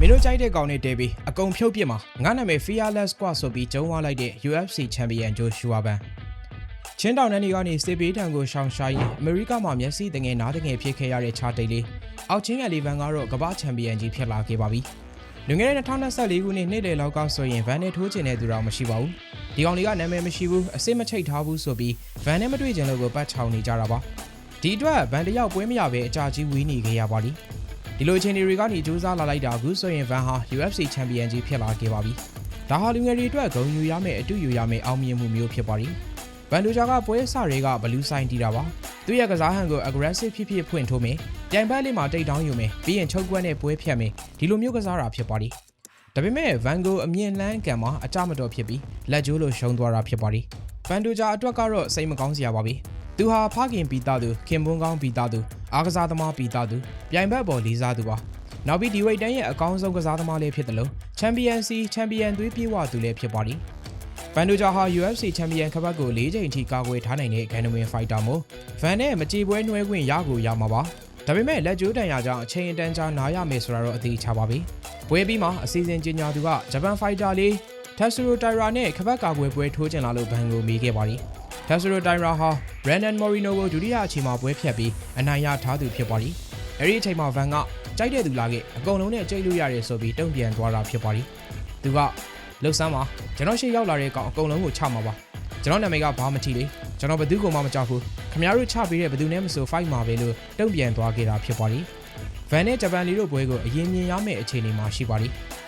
မင်းတို့ကြိုက်တဲ့ကောင်နဲ့တဲပြီးအကုန်ဖြုတ်ပြစ်မှာငါနာမည် Fearless Squad ဆိုပြီးကျုံးဝလိုက်တဲ့ UFC Champion Joshua Ban ချင်းတောင်တန်းတွေကနေစစ်ပေးထံကိုရှောင်ရှားရင်အမေရိကမှာမျက်စိတငယ်နားတငယ်ဖြစ်ခဲ့ရတဲ့ချာတိတ်လေးအောက်ချင်းအလီဗန်ကတော့ကမ္ဘာချန်ပီယံကြီးဖြစ်လာခဲ့ပါပြီ။လွန်ခဲ့တဲ့2024ခုနှစ်နေ့လယ်လောက်ကဆိုရင်ဗန်နဲ့ထိုးကျင်တဲ့သူတော့မရှိပါဘူး။ဒီကောင်လေးကနာမည်မရှိဘူးအစစ်မချိတ်ထားဘူးဆိုပြီးဗန်နဲ့မတွေ့ကျင်လို့ကိုပတ်ချောင်နေကြတာပါ။ဒီအတွက်ဗန်တယောက်ပွဲမရပဲအကြာကြီးဝေးနေခဲ့ရပါလိမ့်။ ဒီလိုအချိန်တွေကနေစူးစမ်းလာလိုက်တာအခုဆိုရင်ဗန်ဟာ UFC ချန်ပီယံကြီးဖြစ်လာခဲ့ပါပြီ။ဒါဟာလူငယ်တွေအတွက်ဂုဏ်ယူရမယ့်အတူယူရမယ့်အောင်မြင်မှုမျိုးဖြစ်ပါလိမ့်။ဗန်ဒူဂျာကပွဲစတွေကဘလူးဆိုင်တီးတာပါ။သူ့ရဲ့ကစားဟန်ကို aggressive ဖြစ်ဖြစ်ဖွင့်ထိုးမယ်။ပြိုင်ပတ်လေးမှာတိတ်တောင်းယူမယ်။ပြီးရင်ချုပ်ကွက်နဲ့ပွဲဖြတ်မယ်။ဒီလိုမျိုးကစားတာဖြစ်ပါလိမ့်။ဒါပေမဲ့ဗန်ကိုအမြင့်လန်းကံမှာအကြမတော်ဖြစ်ပြီးလက်ကျိုးလိုရှုံးသွားတာဖြစ်ပါလိမ့်။ဗန်ဒူဂျာအတွက်ကတော့စိတ်မကောင်းစရာပါပဲ။ သူဟာဖခင်ပီတာသူခင်ပွန်းကောင်းပီတာသူအားကစားသမားပီတာသူပြိုင်ဘက်ပေါ်လေးစားသူပါ။နောက်ပြီးဒီဝိတ်တန်းရဲ့အကောင်းဆုံးကစားသမားလေးဖြစ်တယ်လို့ချန်ပီယံစီချန်ပီယံသွေးပြေးဝသူလည်းဖြစ်ပါလိမ့်။ဗန်ဒူဂျာဟာ UFC ချန်ပီယံခပတ်ကို၄ချိန်ထိကာကွယ်ထားနိုင်တဲ့ဂန်နဝင်ဖိုက်တာမို့ဗန်နဲ့မကြေပွဲနှွဲခွင့်ရကိုရမှာပါ။ဒါပေမဲ့လက်ကျိုးတန်ရာကြောင့်အချိန်အတန်းကြာနားရမယ်ဆိုတာတော့အသေးချပါပြီ။ပွဲပြီးမှအစီအစဉ်ကြီးညာသူကဂျပန်ဖိုက်တာလေးတက်ဆူရိုတိုင်ရာနဲ့ခပတ်ကာကွယ်ပွဲထိုးကျင်လာလို့ဗန်ကိုမေးခဲ့ပါလိမ့်။ တက်ဆူရိုတိုင်ရာဟာရန်ဒန်မော်ရီနိုကိုဒုတိယအချိန်မှာပွဲဖြတ်ပြီးအနိုင်ရထားသူဖြစ်ပါလိမ့်။အဲဒီအချိန်မှာဗန်ကကြိုက်တဲ့သူလာခဲ့အကုန်လုံးနဲ့ကြိတ်လို့ရတယ်ဆိုပြီးတုံ့ပြန်သွားတာဖြစ်ပါလိမ့်။သူကလှုပ်ဆန်းပါကျွန်တော်ရှေ့ရောက်လာတဲ့ကောင်အကုန်လုံးကိုချမှာပါ။ကျွန်တော်နာမည်ကဘာမထီလေကျွန်တော်ဘယ်သူမှမကြောက်ဘူး။ခင်ဗျားတို့ချပေးတဲ့ဘယ်သူနဲ့မဆို fight မှာပဲလို့တုံ့ပြန်သွားခဲ့တာဖြစ်ပါလိမ့်။ဗန်နဲ့ဂျပန်လီတို့ပွဲကိုအရင်မြင်ရမယ့်အခြေအနေမှာရှိပါလိမ့်။